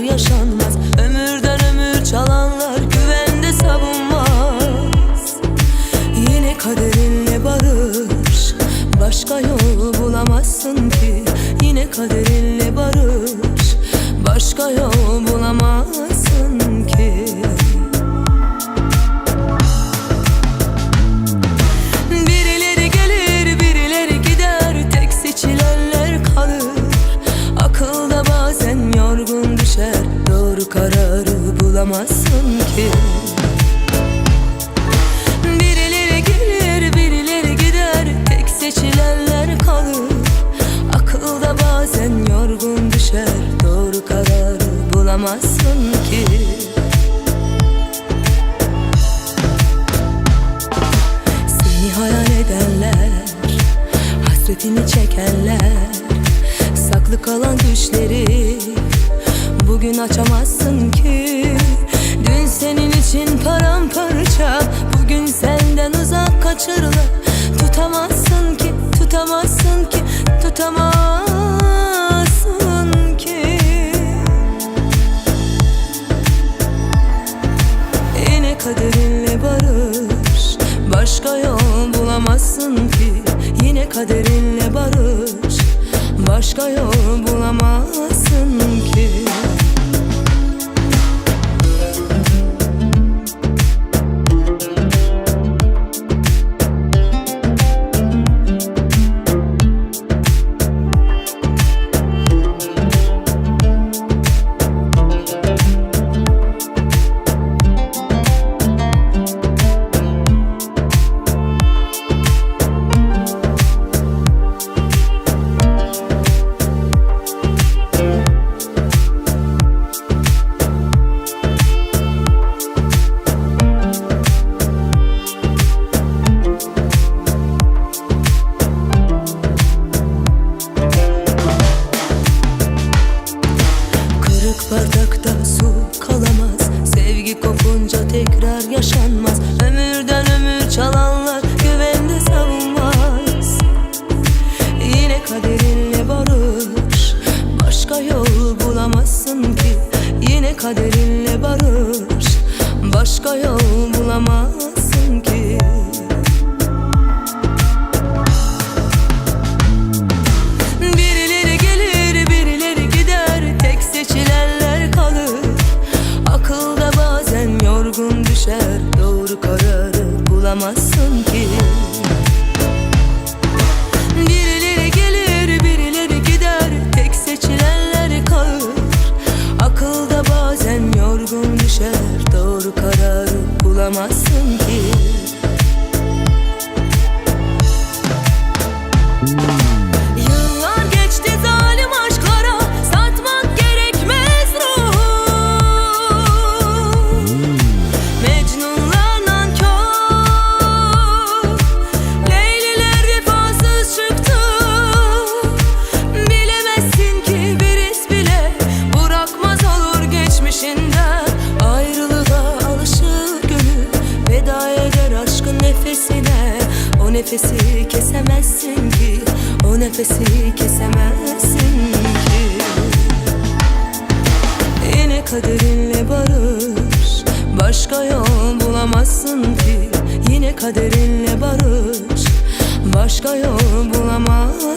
yaşanmaz. Ömürden ömür çalanlar güvende savunmaz. Yine kaderinle barış Başka yol bulamazsın ki. Yine kaderinle barış Başka yol bulamazsın kararı bulamazsın ki. Birileri gelir, birileri gider. Tek seçilenler kalır. Akılda bazen yorgun düşer. Doğru kararı bulamazsın ki. Seni hayal edenler Hasretini çekenler Saklı kalan düşleri Bugün açamazsın ki kaçırılır Tutamazsın ki, tutamazsın ki Tutamazsın ki. Yine kaderinle barış. Başka yol bulamazsın ki. Yine kaderinle Başka yol bulamazsın ki. Yine kaderinle barış Başka yol bulamazsın kararı nefesi kesemezsin ki O nefesi kesemezsin ki. Yine kaderinle barış Başka yol bulamazsın ki. Yine kaderinle barış Başka yol bulamazsın